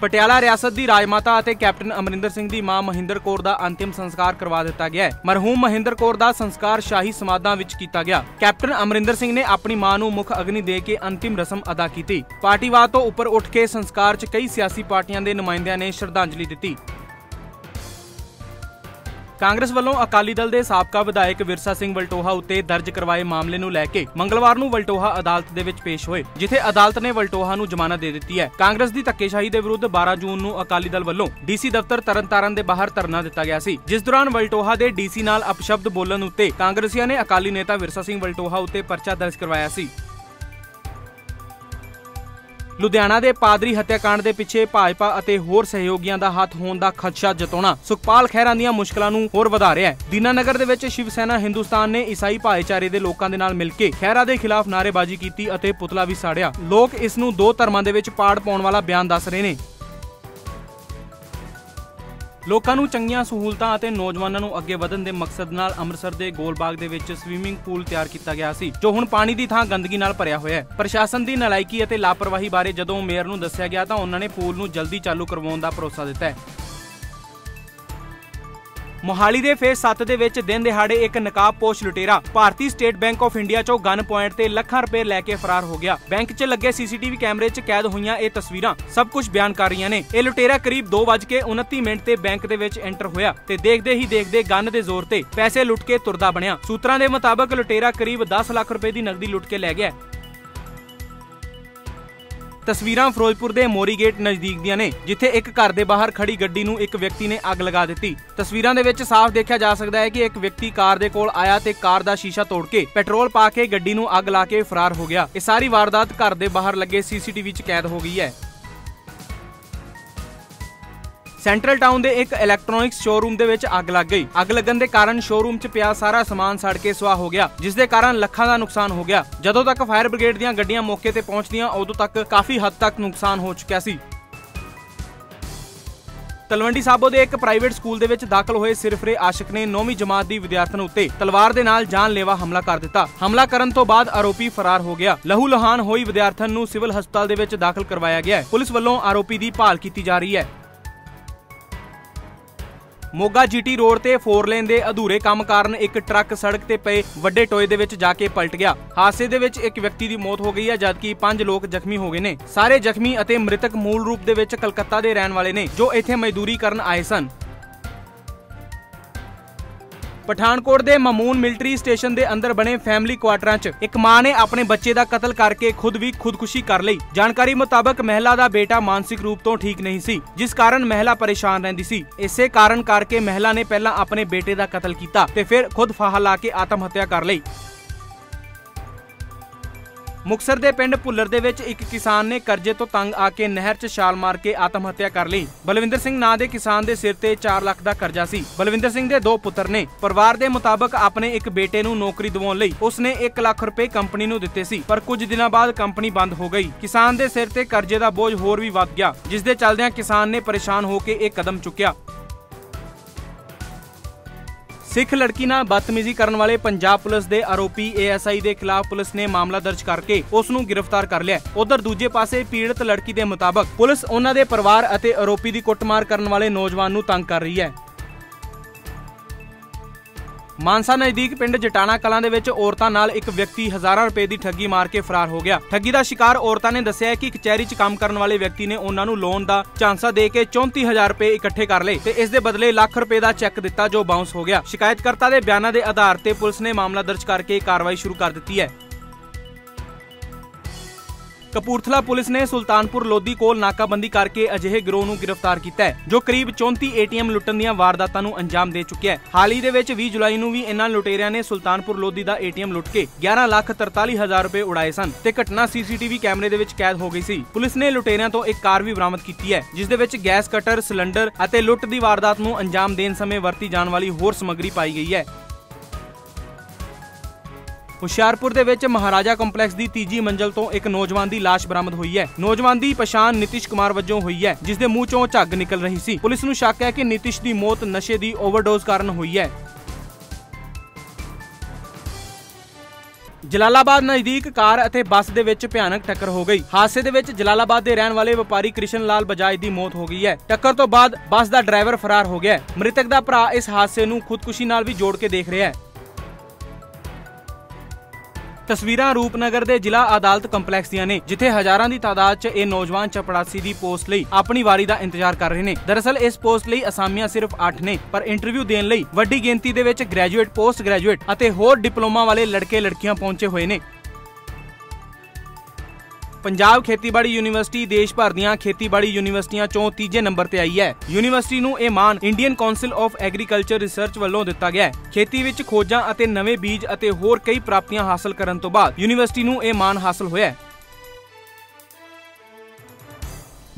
ਪਟਿਆਲਾ ਰਿਆਸਤ ਦੀ ਰਾਜਮਾਤਾ ਅਤੇ ਕੈਪਟਨ ਅਮਰਿੰਦਰ ਸਿੰਘ ਦੀ ਮਾਂ ਮਹਿੰਦਰ ਕੌਰ ਦਾ ਅੰਤਿਮ ਸੰਸਕਾਰ ਕਰਵਾ ਦਿੱਤਾ ਗਿਆ ਹੈ। ਮਰਹੂਮ ਮਹਿੰਦਰ ਕੌਰ ਦਾ ਸੰਸਕਾਰ ਸ਼ਾਹੀ ਸਮਾਧਾਂ ਵਿੱਚ ਕੀਤਾ ਗਿਆ। ਕੈਪਟਨ ਅਮਰਿੰਦਰ ਸਿੰਘ ਨੇ ਆਪਣੀ ਮਾਂ ਨੂੰ ਮੁੱਖ ਅਗਨੀ ਦੇ ਕੇ ਅੰਤਿਮ ਰਸਮ ਅਦਾ ਕੀਤੀ। ਪਾਰਟੀਵਾਦ ਤੋਂ ਉੱਪਰ ਉੱਠ ਕੇ ਸੰਸਕਾਰ 'ਚ ਕਈ ਸਿਆਸੀ ਪਾਰਟੀਆਂ ਦੇ ਨੁਮਾਇੰਦਿਆਂ ਨੇ ਸ਼ਰਧਾਂਜਲੀ ਦਿੱਤੀ। ਕਾਂਗਰਸ ਵੱਲੋਂ ਅਕਾਲੀ ਦਲ ਦੇ ਸਾਬਕਾ ਵਿਧਾਇਕ ਵਿਰਸਾ ਸਿੰਘ ਵਲਟੋਹਾ ਉੱਤੇ ਦਰਜ ਕਰਵਾਏ ਮਾਮਲੇ ਨੂੰ ਲੈ ਕੇ ਮੰਗਲਵਾਰ ਨੂੰ ਵਲਟੋਹਾ ਅਦਾਲਤ ਦੇ ਵਿੱਚ ਪੇਸ਼ ਹੋਏ, ਜਿੱਥੇ ਅਦਾਲਤ ਨੇ ਵਲਟੋਹਾ ਨੂੰ ਜ਼ਮਾਨਤ ਦੇ ਦਿੱਤੀ ਹੈ। ਕਾਂਗਰਸ ਦੀ ਧੱਕੇਸ਼ਾਹੀ ਦੇ ਵਿਰੁੱਧ 12 ਜੂਨ ਨੂੰ ਅਕਾਲੀ ਦਲ ਵੱਲੋਂ ਡੀਸੀ ਦਫ਼ਤਰ ਤਰਨਤਾਰਨ ਦੇ ਬਾਹਰ ਧਰਨਾ ਦਿੱਤਾ ਗਿਆ ਸੀ, ਜਿਸ ਦੌਰਾਨ ਵਲਟੋਹਾ ਦੇ ਡੀਸੀ ਨਾਲ ਅਪਸ਼ਬਦ ਬੋਲਣ ਉੱਤੇ ਕਾਂਗਰਸੀਆਂ ਨੇ ਅਕਾਲੀ ਨੇਤਾ ਵਿਰਸਾ ਸਿੰਘ ਵਲਟੋਹਾ ਉੱਤੇ ਪਰਚਾ ਦਰਜ ਕਰਵਾਇਆ ਸੀ। ਲੁਧਿਆਣਾ ਦੇ ਪਾਦਰੀ ਹੱਤਿਆਕਾਂਡ ਦੇ ਪਿੱਛੇ ਭਾਜਪਾ ਅਤੇ ਹੋਰ ਸਹਿਯੋਗੀਆਂ ਦਾ ਹੱਥ ਹੋਣ ਦਾ ਖਦਸ਼ਾ ਜਤਾਉਣਾ ਸੁਖਪਾਲ ਖਹਿਰਾ ਦੀਆਂ ਮੁਸ਼ਕਲਾਂ ਨੂੰ ਹੋਰ ਵਧਾ ਰਿਹਾ ਹੈ। ਦੀਨਾਨਗਰ ਦੇ ਵਿੱਚ ਸ਼ਿਵ ਸੈਨਾ ਹਿੰਦੁਸਤਾਨ ਨੇ ਈਸਾਈ ਭਾਈਚਾਰੇ ਦੇ ਲੋਕਾਂ ਦੇ ਨਾਲ ਮਿਲ ਕੇ ਖਹਿਰਾ ਦੇ ਖਿਲਾਫ ਨਾਅਰੇਬਾਜ਼ੀ ਕੀਤੀ ਅਤੇ ਪੁਤਲਾ ਵੀ ਸਾੜਿਆ। ਲੋਕ ਇਸ ਨੂੰ ਦੋ ਧਰਮਾਂ ਦੇ ਵਿੱਚ ਪਾੜ ਪਾਉਣ ਵਾਲਾ ਬਿਆਨ ਦੱਸ ਰਹੇ ਨੇ। ਲੋਕਾਂ ਨੂੰ ਚੰਗੀਆਂ ਸਹੂਲਤਾਂ ਅਤੇ ਨੌਜਵਾਨਾਂ ਨੂੰ ਅੱਗੇ ਵਧਣ ਦੇ ਮਕਸਦ ਨਾਲ ਅੰਮ੍ਰਿਤਸਰ ਦੇ ਗੋਲਬਾਗ ਦੇ ਵਿੱਚ ਸਵੀਮਿੰਗ ਪੂਲ ਤਿਆਰ ਕੀਤਾ ਗਿਆ ਸੀ, ਜੋ ਹੁਣ ਪਾਣੀ ਦੀ ਥਾਂ ਗੰਦਗੀ ਨਾਲ ਭਰਿਆ ਹੋਇਆ ਹੈ। ਪ੍ਰਸ਼ਾਸਨ ਦੀ ਨਲਾਇਕੀ ਅਤੇ ਲਾਪਰਵਾਹੀ ਬਾਰੇ ਜਦੋਂ ਮੇਅਰ ਨੂੰ ਦੱਸਿਆ ਗਿਆ ਤਾਂ ਉਹਨਾਂ ਨੇ ਪੂਲ ਨੂੰ ਜਲਦੀ ਚਾਲੂ ਕਰਵਾਉਣ ਦਾ ਭਰੋਸਾ ਦਿੱਤਾ ਹੈ। ਮੋਹਾਲੀ ਦੇ ਫੇਸ 7 ਦੇ ਵਿੱਚ ਦਿਨ ਦਿਹਾੜੇ ਇੱਕ ਨਕਾਬਪੋਸ਼ ਲੁਟੇਰਾ ਭਾਰਤੀ ਸਟੇਟ ਬੈਂਕ ਆਫ ਇੰਡੀਆ ਚੋਂ ਗਨ ਪੁਆਇੰਟ ਤੇ ਲੱਖਾਂ ਰੁਪਏ ਲੈ ਕੇ ਫਰਾਰ ਹੋ ਗਿਆ। ਬੈਂਕ 'ਚ ਲੱਗੇ ਸੀਸੀਟੀਵੀ ਕੈਮਰੇ 'ਚ ਕੈਦ ਹੋਈਆਂ ਇਹ ਤਸਵੀਰਾਂ ਸਭ ਕੁਝ ਬਿਆਨ ਕਰ ਰਹੀਆਂ ਨੇ। ਇਹ ਲੁਟੇਰਾ ਕਰੀਬ 2:29 ਮਿੰਟ ਤੇ ਬੈਂਕ ਦੇ ਵਿੱਚ ਐਂਟਰ ਹੋਇਆ ਤੇ ਦੇਖਦੇ ਹੀ ਦੇਖਦੇ ਗਨ ਦੇ ਜ਼ੋਰ ਤੇ ਪੈਸੇ ਲੁੱਟ ਕੇ ਤੁਰਦਾ ਬਣਿਆ। ਸੂਤਰਾਂ ਦੇ ਮੁਤਾਬਕ ਲੁਟੇਰਾ ਕਰੀਬ 10 ਲੱਖ ਰੁਪਏ ਦੀ ਨਕਦੀ ਲੁੱਟ ਕੇ ਲੈ ਗਿਆ ਤਸਵੀਰਾਂ ਫਿਰੋਜ਼ਪੁਰ ਦੇ ਮੋਰੀ ਗੇਟ ਨਜ਼ਦੀਕ ਦੀਆਂ ਨੇ, ਜਿੱਥੇ ਇੱਕ ਘਰ ਦੇ ਬਾਹਰ ਖੜੀ ਗੱਡੀ ਨੂੰ ਇੱਕ ਵਿਅਕਤੀ ਨੇ ਅੱਗ ਲਗਾ ਦਿੱਤੀ। ਤਸਵੀਰਾਂ ਦੇ ਵਿੱਚ ਸਾਫ਼ ਦੇਖਿਆ ਜਾ ਸਕਦਾ ਹੈ ਕਿ ਇੱਕ ਵਿਅਕਤੀ ਕਾਰ ਦੇ ਕੋਲ ਆਇਆ ਤੇ ਕਾਰ ਦਾ ਸ਼ੀਸ਼ਾ ਤੋੜ ਕੇ ਪੈਟਰੋਲ ਪਾ ਕੇ ਗੱਡੀ ਨੂੰ ਅੱਗ ਲਾ ਕੇ ਫਰਾਰ ਹੋ ਗਿਆ। ਇਹ ਸਾਰੀ ਵਾਰਦਾਤ ਘਰ ਦੇ ਬਾਹਰ ਲੱਗੇ ਸੀਸੀਟੀਵੀ 'ਚ ਕੈਦ ਹੋ ਗਈ ਹੈ। ਸੈਂਟਰਲ ਟਾਊਨ ਦੇ ਇੱਕ ਇਲੈਕਟ੍ਰੋਨਿਕਸ ਸ਼ੋਰੂਮ ਦੇ ਵਿੱਚ ਅੱਗ ਲੱਗ ਗਈ। ਅੱਗ ਲੱਗਣ ਦੇ ਕਾਰਨ ਸ਼ੋਰੂਮ 'ਚ ਪਿਆ ਸਾਰਾ ਸਮਾਨ ਸੜ ਕੇ ਸੁਆਹ ਹੋ ਗਿਆ, ਜਿਸ ਦੇ ਕਾਰਨ ਲੱਖਾਂ ਦਾ ਨੁਕਸਾਨ ਹੋ ਗਿਆ। ਜਦੋਂ ਤੱਕ ਫਾਇਰ ਬ੍ਰਿਗੇਡ ਦੀਆਂ ਗੱਡੀਆਂ ਮੌਕੇ ਤੇ ਪਹੁੰਚਦੀਆਂ, ਉਦੋਂ ਤੱਕ ਕਾਫੀ ਹੱਦ ਤੱਕ ਨੁਕਸਾਨ ਹੋ ਚੁੱਕਿਆ ਸੀ। ਤਲਵੰਡੀ ਸਾਬੋ ਦੇ ਇੱਕ ਪ੍ਰਾਈਵੇਟ ਸਕੂਲ ਦੇ ਵਿੱਚ ਦਾਖਲ ਹੋਏ ਸਿਰਫਰੇ ਆਸ਼ਿਕ ਨੇ 9ਵੀਂ ਜਮਾਤ ਦੀ ਵਿਦਿਆਰਥਣ ਉੱਤੇ ਤਲਵਾਰ ਦੇ ਨਾਲ ਜਾਨਲੇਵਾ ਹਮਲਾ ਕਰ ਦਿੱਤਾ। ਹਮਲਾ ਕਰਨ ਤੋਂ ਬਾਅਦ ਆਰੋਪੀ ਫਰਾਰ ਹੋ ਗਿਆ। ਲਹੂ ਲਹਾਨ ਹੋਈ ਵਿਦਿਆਰਥਣ ਨੂੰ ਸਿਵਲ ਹਸਪਤਾਲ ਦੇ ਵਿੱਚ ਦਾਖਲ ਕਰਵਾਇਆ ਗਿਆ ਹੈ। ਪੁਲਿਸ ਵੱਲੋਂ ਆਰੋਪੀ ਦੀ ਭਾਲ ਕੀਤੀ ਜਾ ਰਹੀ ਹੈ। ਮੋਗਾ ਜੀਟੀ ਰੋਡ ਤੇ ਫੋਰ ਲੇਨ ਦੇ ਅਧੂਰੇ ਕੰਮ ਕਾਰਨ ਇੱਕ ਟਰੱਕ ਸੜਕ ਤੇ ਪਏ ਵੱਡੇ ਟੋਏ ਦੇ ਵਿੱਚ ਜਾ ਕੇ ਪਲਟ ਗਿਆ। ਹਾਦਸੇ ਦੇ ਵਿੱਚ ਇੱਕ ਵਿਅਕਤੀ ਦੀ ਮੌਤ ਹੋ ਗਈ ਹੈ, ਜਦਕਿ 5 ਲੋਕ ਜ਼ਖਮੀ ਹੋ ਗਏ ਨੇ। ਸਾਰੇ ਜ਼ਖਮੀ ਅਤੇ ਮ੍ਰਿਤਕ ਮੂਲ ਰੂਪ ਦੇ ਵਿੱਚ ਕਲਕੱਤਾ ਦੇ ਰਹਿਣ ਵਾਲੇ ਨੇ, ਜੋ ਇੱਥੇ ਮਜ਼ਦੂਰੀ ਕਰਨ ਆਏ ਸਨ। ਪਠਾਨਕੋਟ ਦੇ ਮਮੂਨ ਮਿਲਟਰੀ ਸਟੇਸ਼ਨ ਦੇ ਅੰਦਰ ਬਣੇ ਫੈਮਿਲੀ ਕੁਆਟਰਾਂ 'ਚ ਇੱਕ ਮਾਂ ਨੇ ਆਪਣੇ ਬੱਚੇ ਦਾ ਕਤਲ ਕਰਕੇ ਖੁਦ ਵੀ ਖੁਦਕੁਸ਼ੀ ਕਰ ਲਈ। ਜਾਣਕਾਰੀ ਮੁਤਾਬਕ ਮਹਿਲਾ ਦਾ ਬੇਟਾ ਮਾਨਸਿਕ ਰੂਪ ਤੋਂ ਠੀਕ ਨਹੀਂ ਸੀ, ਜਿਸ ਕਾਰਨ ਮਹਿਲਾ ਪਰੇਸ਼ਾਨ ਰਹਿੰਦੀ ਸੀ। ਇਸੇ ਕਾਰਨ ਕਰਕੇ ਮਹਿਲਾ ਨੇ ਪਹਿਲਾਂ ਆਪਣੇ ਬੇਟੇ ਦਾ ਕਤਲ ਕੀਤਾ ਤੇ ਫਿਰ ਖੁਦ ਫਾਹਾ ਲਾ ਕੇ ਆਤਮ ਹੱਤਿਆ ਕਰ ਲਈ। ਮੁਕਸਰ ਦੇ ਪਿੰਡ ਭੁੱਲਰ ਦੇ ਵਿੱਚ ਇੱਕ ਕਿਸਾਨ ਨੇ ਕਰਜ਼ੇ ਤੋਂ ਤੰਗ ਆ ਕੇ ਨਹਿਰ 'ਚ ਛਾਲ ਮਾਰ ਕੇ ਆਤਮ ਹੱਤਿਆ ਕਰ ਲਈ। ਬਲਵਿੰਦਰ ਸਿੰਘ ਨਾਂ ਦੇ ਕਿਸਾਨ ਦੇ ਸਿਰ ਤੇ 4 ਲੱਖ ਦਾ ਕਰਜ਼ਾ ਸੀ। ਬਲਵਿੰਦਰ ਸਿੰਘ ਦੇ ਦੋ ਪੁੱਤਰ ਨੇ। ਪਰਿਵਾਰ ਦੇ ਮੁਤਾਬਕ ਆਪਣੇ ਇੱਕ ਬੇਟੇ ਨੂੰ ਨੌਕਰੀ ਦਿਵਾਉਣ ਲਈ ਉਸਨੇ 1 ਲੱਖ ਰੁਪਏ ਕੰਪਨੀ ਨੂੰ ਦਿੱਤੇ ਸੀ, ਪਰ ਕੁਝ ਦਿਨਾਂ ਬਾਅਦ ਕੰਪਨੀ ਬੰਦ ਹੋ ਗਈ। ਕਿਸਾਨ ਦੇ ਸਿਰ ਤੇ ਕਰਜ਼ੇ ਦਾ ਬੋਝ ਹੋਰ ਵੀ ਵੱਧ ਗਿਆ ਜਿਸ ਦੇ ਚੱਲਦਿਆਂ ਕਿਸਾਨ ਨੇ ਪਰੇਸ਼ਾਨ ਹੋ ਕੇ ਇਹ ਕਦਮ ਚੁੱਕਿਆ। ਸਿੱਖ ਲੜਕੀ ਨਾਲ ਬਦਤਮੀਜ਼ੀ ਕਰਨ ਵਾਲੇ ਪੰਜਾਬ ਪੁਲਿਸ ਦੇ ਆਰੋਪੀ ਏਐਸਆਈ ਦੇ ਖਿਲਾਫ ਪੁਲਿਸ ਨੇ ਮਾਮਲਾ ਦਰਜ ਕਰਕੇ ਉਸ ਨੂੰ ਗ੍ਰਿਫਤਾਰ ਕਰ ਲਿਆ ਉਧਰ ਦੂਜੇ ਪਾਸੇ ਪੀੜਤ ਲੜਕੀ ਦੇ ਮੁਤਾਬਕ ਪੁਲਿਸ ਉਹਨਾਂ ਦੇ ਪਰਿਵਾਰ ਅਤੇ ਆਰੋਪੀ ਦੀ ਕੁੱਟਮਾਰ ਕਰਨ ਵਾਲੇ ਨੌਜਵਾਨ ਨੂੰ ਤੰਗ ਕਰ ਰਹੀ ਹੈ। ਮਾਨਸਾ ਨਜ਼ਦੀਕ ਪਿੰਡ ਜਟਾਣਾ ਕਲਾਂ ਦੇ ਵਿੱਚ ਔਰਤਾਂ ਨਾਲ ਇੱਕ ਵਿਅਕਤੀ ਹਜ਼ਾਰਾਂ ਰੁਪਏ ਦੀ ਠੱਗੀ ਮਾਰ ਕੇ ਫਰਾਰ ਹੋ ਗਿਆ। ਠੱਗੀ ਦਾ ਸ਼ਿਕਾਰ ਔਰਤਾਂ ਨੇ ਦੱਸਿਆ ਕਿ ਕਚਹਿਰੀ 'ਚ ਕੰਮ ਕਰਨ ਵਾਲੇ ਵਿਅਕਤੀ ਨੇ ਉਹਨਾਂ ਨੂੰ ਲੋਨ ਦਾ ਝਾਂਸਾ ਦੇ ਕੇ 34000 ਰੁਪਏ ਇਕੱਠੇ ਕਰ ਲਏ ਤੇ ਇਸ ਦੇ ਬਦਲੇ ਲੱਖ ਰੁਪਏ ਦਾ ਚੈੱਕ ਦਿੱਤਾ ਜੋ ਬਾਉਂਸ ਹੋ ਗਿਆ। ਸ਼ਿਕਾਇਤਕਰਤਾ ਦੇ ਬਿਆਨਾਂ ਦੇ ਆਧਾਰ ਤੇ ਪੁਲਿਸ ਨੇ ਮਾਮਲਾ ਦਰਜ ਕਰਕੇ ਕਾਰਵਾਈ ਸ਼ੁਰੂ ਕਰ ਦਿੱਤੀ ਹੈ। ਕਪੂਰਥਲਾ ਪੁਲਿਸ ਨੇ ਸੁਲਤਾਨਪੁਰ ਲੋਧੀ ਕੋਲ ਨਾਕਾਬੰਦੀ ਕਰਕੇ ਅਜਿਹੇ ਗਿਰੋਹ ਨੂੰ ਗ੍ਰਿਫਤਾਰ ਕੀਤਾ ਹੈ, ਜੋ ਕਰੀਬ 34 ਏਟੀਐਮ ਲੁੱਟਣ ਦੀਆਂ ਵਾਰਦਾਤਾਂ ਨੂੰ ਅੰਜਾਮ ਦੇ ਚੁੱਕਿਆ ਹੈ। ਹਾਲ ਹੀ ਦੇ ਵਿੱਚ 20 ਜੁਲਾਈ ਨੂੰ ਵੀ ਇਹਨਾਂ ਲੁਟੇਰਿਆਂ ਨੇ ਸੁਲਤਾਨਪੁਰ ਲੋਧੀ ਦਾ ਏਟੀਐਮ ਲੁੱਟ ਕੇ 11 ਲੱਖ 43 ਹਜ਼ਾਰ ਰੁਪਏ ਉਡਾਏ ਸਨ ਤੇ ਘਟਨਾ ਸੀਸੀਟੀਵੀ ਕੈਮਰੇ ਦੇ ਵਿੱਚ ਕੈਦ ਹੋ ਗਈ ਸੀ। ਪੁਲਿਸ ਨੇ ਲੁਟੇਰਿਆਂ ਤੋਂ ਇੱਕ ਕਾਰ ਵੀ ਬਰਾਮਦ ਕੀਤੀ ਹੈ, ਜਿਸ ਦੇ ਵਿੱਚ ਗੈਸ ਕਟਰ, ਸਿਲੰਡਰ ਅਤੇ ਲੁੱਟ ਦੀ ਵਾਰਦਾਤ ਨੂੰ ਅੰਜਾਮ ਦੇਣ ਸਮੇਂ ਵਰਤੀ ਜਾਣ ਵਾਲੀ ਹੋਰ ਸਮੱਗਰੀ ਪਾਈ ਗਈ ਹੈ। ਹੁਸ਼ਿਆਰਪੁਰ ਦੇ ਵਿੱਚ ਮਹਾਰਾਜਾ ਕੰਪਲੈਕਸ ਦੀ ਤੀਜੀ ਮੰਜ਼ਲ ਤੋਂ ਇੱਕ ਨੌਜਵਾਨ ਦੀ ਲਾਸ਼ ਬਰਾਮਦ ਹੋਈ ਹੈ। ਨੌਜਵਾਨ ਦੀ ਪਛਾਣ ਨਿਤਿਸ਼ ਕੁਮਾਰ ਵਜੋਂ ਹੋਈ ਹੈ, ਜਿਸ ਦੇ ਮੂੰਹ ਚੋਂ ਝੱਗ ਨਿਕਲ ਰਹੀ ਸੀ। ਪੁਲਿਸ ਨੂੰ ਸ਼ੱਕ ਹੈ ਕਿ ਨਿਤਿਸ਼ ਦੀ ਮੌਤ ਨਸ਼ੇ ਦੀ ਓਵਰਡੋਜ਼ ਕਾਰਨ ਹੋਈ ਹੈ। ਜਲਾਲਾਬਾਦ ਨਜ਼ਦੀਕ ਕਾਰ ਅਤੇ ਬੱਸ ਦੇ ਵਿੱਚ ਭਿਆਨਕ ਟੱਕਰ ਹੋ ਗਈ। ਹਾਦਸੇ ਦੇ ਵਿੱਚ ਜਲਾਲਾਬਾਦ ਦੇ ਰਹਿਣ ਵਾਲੇ ਵਪਾਰੀ ਕ੍ਰਿਸ਼ਨ ਲਾਲ ਬਜਾਜ ਦੀ ਮੌਤ ਹੋ ਗਈ ਹੈ। ਟੱਕਰ ਤੋਂ ਬਾਅਦ ਬੱਸ ਦਾ ਡਰਾਈਵਰ ਫਰਾਰ ਹੋ ਗਿਆ ਮ੍ਰਿਤਕ ਦਾ ਭਰਾ ਇਸ ਹਾਦਸੇ ਨੂੰ ਖੁਦਕੁਸ਼ੀ ਨਾਲ ਵੀ ਜੋੜ ਕੇ ਦੇਖ ਰਿਹਾ ਹੈ। ਤਸਵੀਰਾਂ ਰੂਪਨਗਰ ਦੇ ਜ਼ਿਲ੍ਹਾ ਅਦਾਲਤ ਕੰਪਲੈਕਸ ਦੀਆਂ ਨੇ, ਜਿੱਥੇ ਹਜ਼ਾਰਾਂ ਦੀ ਤਾਦਾਦ 'ਚ ਇਹ ਨੌਜਵਾਨ ਚਪੜਾਸੀ ਦੀ ਪੋਸਟ ਲਈ ਆਪਣੀ ਵਾਰੀ ਦਾ ਇੰਤਜ਼ਾਰ ਕਰ ਰਹੇ ਨੇ। ਦਰਅਸਲ, ਇਸ ਪੋਸਟ ਲਈ ਅਸਾਮੀਆਂ ਸਿਰਫ 8 ਨੇ, ਪਰ ਇੰਟਰਵਿਊ ਦੇਣ ਲਈ ਵੱਡੀ ਗਿਣਤੀ ਦੇ ਵਿੱਚ ਗ੍ਰੈਜੂਏਟ, ਪੋਸਟ ਗ੍ਰੈਜੂਏਟ ਅਤੇ ਹੋਰ ਡਿਪਲੋਮਾ ਵਾਲੇ ਲੜਕੇ ਲੜਕੀਆਂ ਪਹੁੰਚੇ ਹੋਏ ਨੇ। ਪੰਜਾਬ ਖੇਤੀਬਾੜੀ ਯੂਨੀਵਰਸਿਟੀ ਦੇਸ਼ ਭਰ ਦੀਆਂ ਖੇਤੀਬਾੜੀ ਯੂਨੀਵਰਸਿਟੀਆਂ ਚੋਂ ਤੀਜੇ ਨੰਬਰ ਤੇ ਆਈ ਹੈ। ਯੂਨੀਵਰਸਿਟੀ ਨੂੰ ਇਹ ਮਾਨ Indian council of agriculture research ਵੱਲੋਂ ਦਿੱਤਾ ਗਿਆ ਹੈ। ਖੇਤੀ ਵਿੱਚ ਖੋਜਾਂ ਅਤੇ ਨਵੇਂ ਬੀਜ ਅਤੇ ਹੋਰ ਕਈ ਪ੍ਰਾਪਤੀਆਂ ਹਾਸਲ ਕਰਨ ਤੋਂ ਬਾਅਦ ਯੂਨੀਵਰਸਿਟੀ ਨੂੰ ਇਹ ਮਾਨ ਹਾਸਲ ਹੋਇਆ ਹੈ।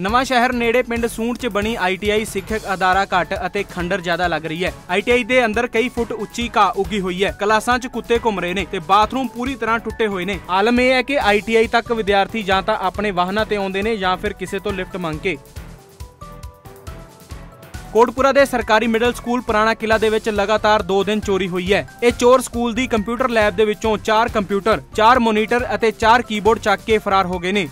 ਨਵਾਂ ਸ਼ਹਿਰ ਨੇੜੇ ਪਿੰਡ ਸੂੰਡ 'ਚ ਬਣੀ ਆਈਟੀਆਈ ਸਿੱਖਿਅਕ ਅਦਾਰਾ ਘੱਟ ਅਤੇ ਖੰਡਰ ਜ਼ਿਆਦਾ ਲੱਗ ਰਹੀ ਹੈ। ਆਈਟੀਆਈ ਦੇ ਅੰਦਰ ਕਈ ਫੁੱਟ ਉੱਚੀ ਘਾਹ ਉੱਗੀ ਹੋਈ ਹੈ। ਕਲਾਸਾਂ 'ਚ ਕੁੱਤੇ ਘੁੰਮ ਰਹੇ ਨੇ ਤੇ ਬਾਥਰੂਮ ਪੂਰੀ ਤਰ੍ਹਾਂ ਟੁੱਟੇ ਹੋਏ ਨੇ। ਆਲਮ ਇਹ ਹੈ ਕਿ ਆਈਟੀਆਈ ਤੱਕ ਵਿਦਿਆਰਥੀ ਜਾਂ ਤਾਂ ਆਪਣੇ ਵਾਹਨਾਂ ਤੇ ਆਉਂਦੇ ਨੇ ਜਾਂ ਫਿਰ ਕਿਸੇ ਤੋਂ ਲਿਫਟ ਮੰਗ ਕੇ। ਕੋਟਪੁਰਾ ਦੇ ਸਰਕਾਰੀ ਮਿਡਲ ਸਕੂਲ ਪੁਰਾਣਾ ਕਿਲਾ ਦੇ ਵਿੱਚ ਲਗਾਤਾਰ 2 ਦਿਨ ਚੋਰੀ ਹੋਈ ਹੈ। ਇਹ ਚੋਰ ਸਕੂਲ ਦੀ ਕੰਪਿਊਟਰ ਲੈਬ ਦੇ ਵਿੱਚੋਂ 4 ਕੰਪਿਊਟਰ 4 ਮੋਨੀਟਰ ਅਤੇ 4 ਕੀਬੋਰਡ ਚੱਕ ਕੇ ਫਰਾਰ ਹੋ ਗਏ ਨੇ।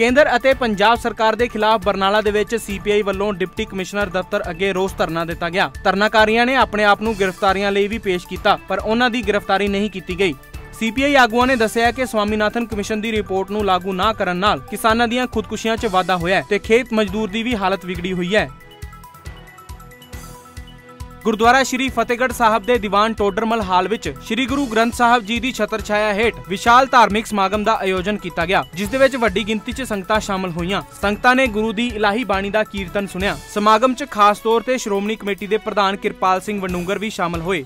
ਕੇਂਦਰ ਅਤੇ ਪੰਜਾਬ ਸਰਕਾਰ ਦੇ ਖਿਲਾਫ ਬਰਨਾਲਾ ਦੇ ਵਿੱਚ ਸੀਪੀਆਈ ਵੱਲੋਂ ਡਿਪਟੀ ਕਮਿਸ਼ਨਰ ਦਫ਼ਤਰ ਅੱਗੇ ਰੋਸ ਧਰਨਾ ਦਿੱਤਾ ਗਿਆ। ਧਰਨਾਕਾਰੀਆਂ ਨੇ ਆਪਣੇ ਆਪ ਨੂੰ ਗ੍ਰਿਫਤਾਰੀਆਂ ਲਈ ਵੀ ਪੇਸ਼ ਕੀਤਾ, ਪਰ ਉਹਨਾਂ ਦੀ ਗ੍ਰਿਫਤਾਰੀ ਨਹੀਂ ਕੀਤੀ ਗਈ। ਸੀਪੀਆਈ ਆਗੂਆਂ ਨੇ ਦੱਸਿਆ ਕਿ ਸਵਾਮੀਨਾਥਨ ਕਮਿਸ਼ਨ ਦੀ ਰਿਪੋਰਟ ਨੂੰ ਲਾਗੂ ਨਾ ਕਰਨ ਨਾਲ ਕਿਸਾਨਾਂ ਦੀਆਂ ਖੁਦਕੁਸ਼ੀਆਂ 'ਚ ਵਾਧਾ ਹੋਇਆ ਤੇ ਖੇਤ ਮਜ਼ਦੂਰ ਦੀ ਵੀ ਹਾਲਤ ਵਿਗੜੀ ਹੋਈ ਹੈ। ਗੁਰਦੁਆਰਾ ਸ਼੍ਰੀ ਫਤਿਹਗੜ੍ਹ ਸਾਹਿਬ ਦੇ ਦੀਵਾਨ ਟੋਡਰਮਲ ਹਾਲ ਵਿੱਚ ਸ਼੍ਰੀ ਗੁਰੂ ਗ੍ਰੰਥ ਸਾਹਿਬ ਜੀ ਦੀ ਛਤਰ ਛਾਇਆ ਹੇਠ ਵਿਸ਼ਾਲ ਧਾਰਮਿਕ ਸਮਾਗਮ ਦਾ ਆਯੋਜਨ ਕੀਤਾ ਗਿਆ, ਜਿਸ ਦੇ ਵਿੱਚ ਵੱਡੀ ਗਿਣਤੀ 'ਚ ਸੰਗਤਾਂ ਸ਼ਾਮਲ ਹੋਈਆਂ। ਸੰਗਤਾਂ ਨੇ ਗੁਰੂ ਦੀ ਇਲਾਹੀ ਬਾਣੀ ਦਾ ਕੀਰਤਨ ਸੁਣਿਆ। ਸਮਾਗਮ 'ਚ ਖਾਸ ਤੌਰ ਤੇ ਸ਼੍ਰੋਮਣੀ ਕਮੇਟੀ ਦੇ ਪ੍ਰਧਾਨ ਕਿਰਪਾਲ ਸਿੰਘ ਵੰਡੂੰਗਰ ਵੀ ਸ਼ਾਮਲ ਹੋਏ।